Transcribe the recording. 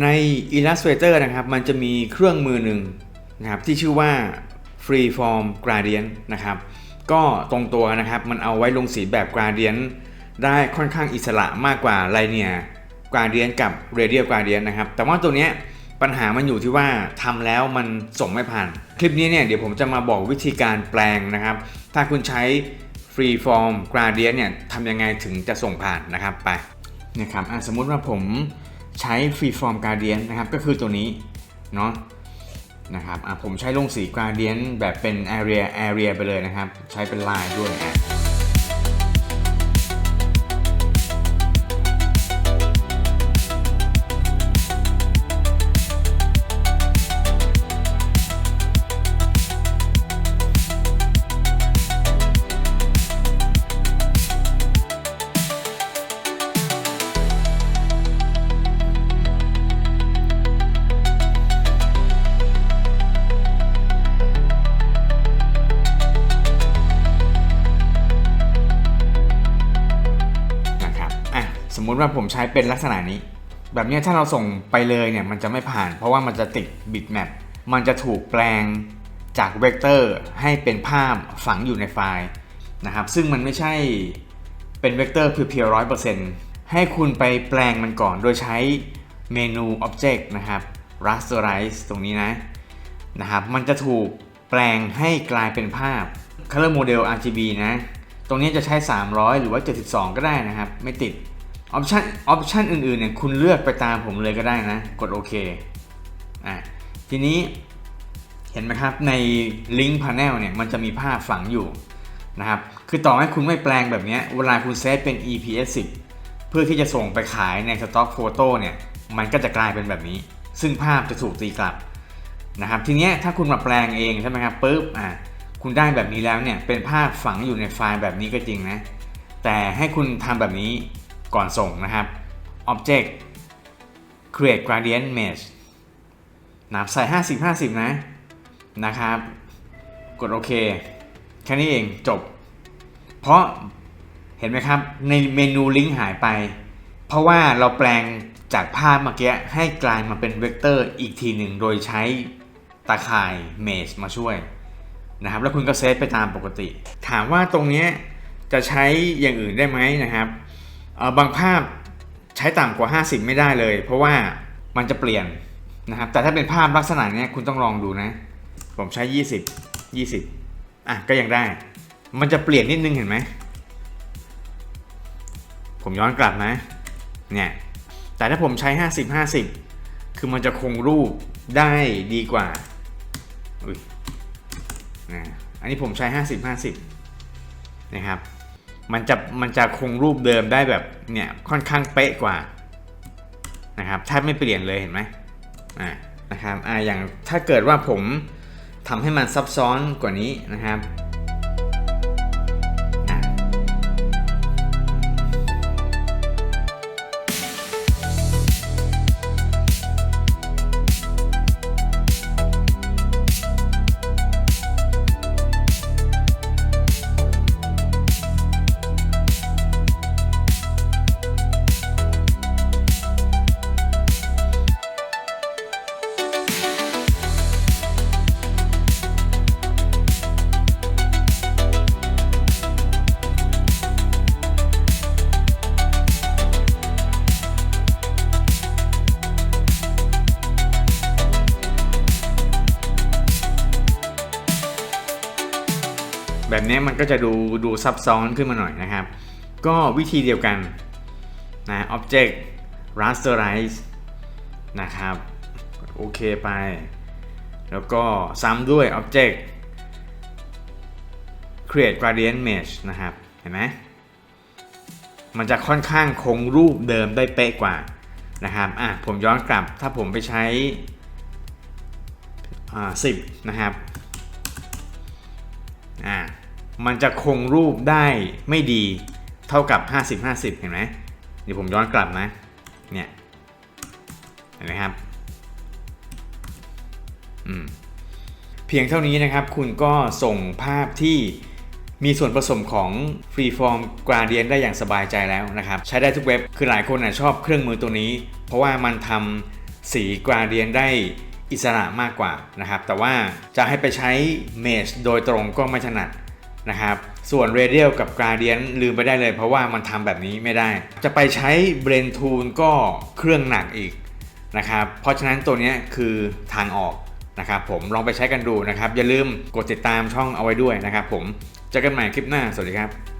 ใน Illustrator นะครับ มันจะมีเครื่องมือหนึ่งนะครับที่ชื่อว่า Freeform Gradient นะครับ ก็ตรงตัวนะครับ มันเอาไว้ลงสีแบบ Gradient ได้ค่อนข้างอิสระมากกว่า Linear Gradient กับ Radial Gradient นะครับ แต่ว่าตัวเนี้ยปัญหามันอยู่ที่ว่าทำแล้วมันส่งไม่ผ่าน คลิปนี้เนี่ยเดี๋ยวผมจะมาบอกวิธีการแปลงนะครับ ถ้าคุณใช้ Freeform Gradient เนี่ยทำยังไงถึงจะส่งผ่านนะครับไปนะครับอะสมมุติว่าผม ใช้ Freeform Gradient นะครับ ก็คือตัวนี้เนาะนะครับผมใช้ลงสี Gradient แบบเป็น Area Area ไปเลยนะครับ ใช้เป็นลายด้วย ติว่าผมใช้เป็นลักษณะนี้ แบบนี้ถ้าเราส่งไปเลยเนี่ยมันจะไม่ผ่าน เพราะว่ามันจะติดบิตแมปมันจะถูกแปลงจากเวกเตอร์ให้เป็นภาพฝังอยู่ในไฟล์นะครับ ซึ่งมันไม่ใช่เป็นเวกเตอร์เพียวๆร้อยเปอร์เซ็นต์ให้คุณไปแปลงมันก่อนโดยใช้เมนู Object นะครับ Rasterize ตรงนี้นะนะครับ มันจะถูกแปลงให้กลายเป็นภาพ Color Model RGB นะ ตรงนี้จะใช้ 300 หรือว่า 72 ก็ได้นะครับ ไม่ติด ออปชันออปชันอื่นๆเนี่ยคุณเลือกไปตามผมเลยก็ได้นะ กดโอเคอะทีนี้เห็นไหมครับใน Link Panel เนี่ยมันจะมีภาพฝังอยู่นะครับคือต่อให้คุณไม่แปลงแบบเนี้ยเวลาคุณเซตเป็น EPS 10 เพื่อที่จะส่งไปขายในสต็อกโฟโต้เนี่ยมันก็จะกลายเป็นแบบนี้ ซึ่งภาพจะถูกตีกลับนะครับทีเนี้ยถ้าคุณมาแปลงเองใช่ไหมครับปุ๊บอะคุณได้แบบนี้แล้วเนี่ยเป็นภาพฝังอยู่ในไฟล์แบบนี้ก็จริงนะแต่ให้คุณทำแบบนี้ ก่อนส่งนะครับ Object Create Gradient Mesh นะครับใส่ 50 50 นะนะครับ กดโอเค แค่นี้เองจบ เพราะเห็นไหมครับ ในเมนูลิงก์หายไป เพราะว่าเราแปลงจากภาพเมื่อกี้ให้กลายมาเป็นเวกเตอร์อีกทีหนึ่งโดยใช้ตาข่ายเมชมาช่วยนะครับ แล้วคุณก็เซฟไปตามปกติ ถามว่าตรงนี้จะใช้อย่างอื่นได้ไหมนะครับ บางภาพใช้ต่ำกว่า 50 ไม่ได้เลย เพราะว่ามันจะเปลี่ยนนะครับ แต่ถ้าเป็นภาพลักษณะนี้คุณต้องลองดูนะ ผมใช้ 20 20 อะก็ยังได้ มันจะเปลี่ยนนิดนึงเห็นไหม ผมย้อนกลับนะ เนี่ย แต่ถ้าผมใช้ 50 50 คือมันจะคงรูปได้ดีกว่าอุ้ยนะอันนี้ผมใช้ 50 50 นะครับ มันจะมันจะคงรูปเดิมได้แบบเนี่ยค่อนข้างเป๊ะกว่านะครับแทบไม่เปลี่ยนเลยเห็นไหมอ่านะครับอ่าอย่างถ้าเกิดว่าผมทำให้มันซับซ้อนกว่านี้นะครับ แบบนี้มันก็จะดูดูซับซ้อนขึ้นมาหน่อยนะครับ ก็วิธีเดียวกันนะ object rasterize นะครับโอเคไป แล้วก็ซ้ำด้วย object create gradient mesh นะครับ เห็นไหมมันจะค่อนข้างคงรูปเดิมได้เป๊ะกว่านะครับอะผมย้อนกลับถ้าผมไปใช้อ่า10นะครับอ่า มันจะคงรูปได้ไม่ดีเท่ากับ 50 50 เห็นไหมเดี๋ยวผมย้อนกลับนะ เนี่ย เห็นไหมครับ อืม เพียงเท่านี้นะครับ คุณก็ส่งภาพที่มีส่วนผสมของ Freeform Gradient ได้อย่างสบายใจแล้วนะครับ ใช้ได้ทุกเว็บ คือหลายคนนะชอบเครื่องมือตัวนี้ เพราะว่ามันทำสีกราเดียนได้อิสระมากกว่านะครับ แต่ว่าจะให้ไปใช้เมชโดยตรงก็ไม่ถนัด นะครับ ส่วน Radial กับ Gradient ลืมไปได้เลย เพราะว่ามันทำแบบนี้ไม่ได้ จะไปใช้ Blend Tool ก็เครื่องหนักอีกนะครับ เพราะฉะนั้นตัวนี้คือทางออกนะครับผมลองไปใช้กันดูนะครับ อย่าลืมกดติดตามช่องเอาไว้ด้วยนะครับผมเจอกันใหม่คลิปหน้า สวัสดีครับ